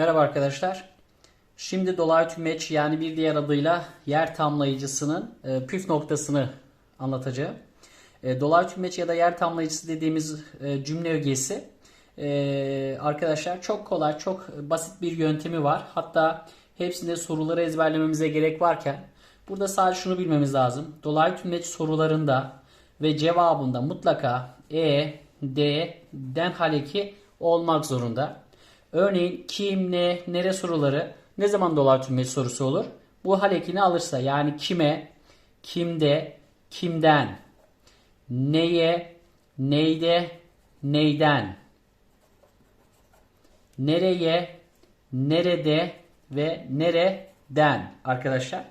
Merhaba arkadaşlar. Şimdi dolaylı tümeç yani bir diğer adıyla yer tamlayıcısının e, püf noktasını anlatacağım. E, dolaylı tümeç ya da yer tamlayıcısı dediğimiz e, cümle ögesi e, arkadaşlar çok kolay, çok basit bir yöntemi var. Hatta hepsinde soruları ezberlememize gerek varken burada sadece şunu bilmemiz lazım. Dolaylı tümeç sorularında ve cevabında mutlaka E, D, den haleki olmak zorunda. Örneğin kim, ne, nere soruları ne zaman dolar tümleç sorusu olur? Bu halekini alırsa yani kime, kimde, kimden, neye, neyde, neyden, nereye, nerede ve nereden arkadaşlar.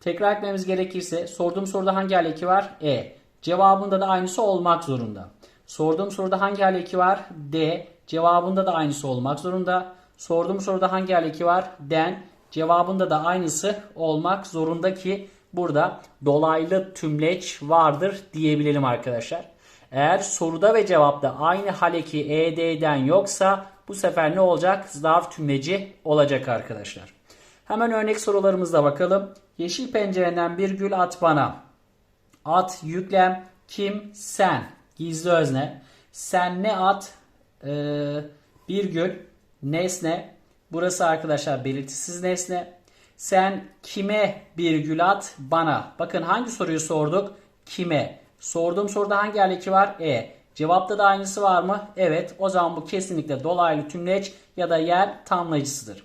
Tekrar etmemiz gerekirse sorduğum soruda hangi haleki var? E. Cevabında da aynısı olmak zorunda. Sorduğum soruda hangi haleki var? D. Cevabında da aynısı olmak zorunda. Sorduğum soruda hangi haleki var? Den. Cevabında da aynısı olmak zorunda ki burada dolaylı tümleç vardır diyebilelim arkadaşlar. Eğer soruda ve cevapta aynı haleki ED'den yoksa bu sefer ne olacak? Zarf tümleci olacak arkadaşlar. Hemen örnek sorularımıza bakalım. Yeşil pencereden bir gül at bana. At yüklem kim sen gizli özne. Sen ne at ee, bir gül nesne. Burası arkadaşlar belirtisiz nesne. Sen kime bir gül at bana. Bakın hangi soruyu sorduk? Kime? Sorduğum soruda hangi haleki var? E. Cevapta da aynısı var mı? Evet. O zaman bu kesinlikle dolaylı tümleç ya da yer tamlayıcısıdır.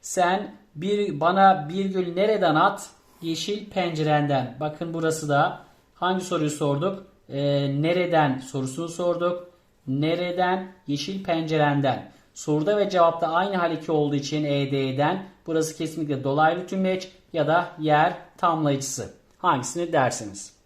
Sen bir bana bir gül nereden at? Yeşil pencerenden. Bakın burası da hangi soruyu sorduk? Ee, nereden sorusunu sorduk. Nereden? Yeşil pencerenden. Soruda ve cevapta aynı haleki olduğu için ED'den burası kesinlikle dolaylı tümleç ya da yer tamlayıcısı. Hangisini dersiniz?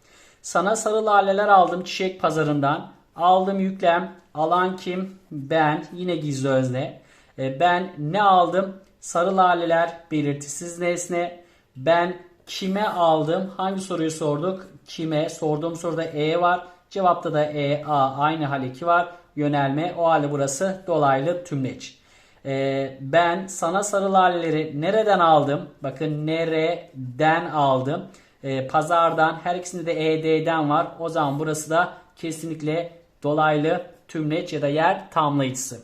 Sana sarı laleler aldım çiçek pazarından. Aldım yüklem. Alan kim? Ben. Yine gizli özne. E, ben ne aldım? Sarı laleler belirtisiz nesne. Ben kime aldım? Hangi soruyu sorduk? Kime? Sorduğum soruda E var. Cevapta da E, A aynı haleki var. Yönelme. O halde burası dolaylı tümleç. E, ben sana sarı laleleri nereden aldım? Bakın nereden aldım? E, pazardan. Her ikisinde de ED'den var. O zaman burası da kesinlikle dolaylı tümleç ya da yer tamlayıcısı.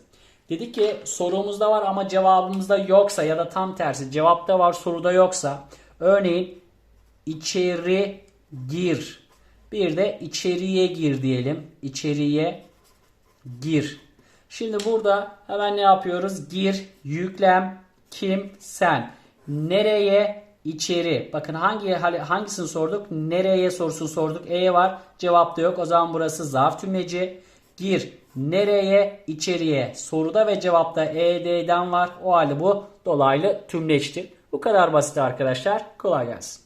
Dedik ki sorumuzda var ama cevabımızda yoksa ya da tam tersi cevapta var soruda yoksa örneğin içeri gir bir de içeriye gir diyelim. İçeriye gir. Şimdi burada hemen ne yapıyoruz? Gir, yüklem, kim, sen. Nereye? içeri. Bakın hangi hangisini sorduk? Nereye sorusunu sorduk. E var. Cevapta yok. O zaman burası zarf tümleci. Gir. Nereye? içeriye. Soruda ve cevapta ED'den var. O halde bu dolaylı tümleçtir. Bu kadar basit arkadaşlar. Kolay gelsin.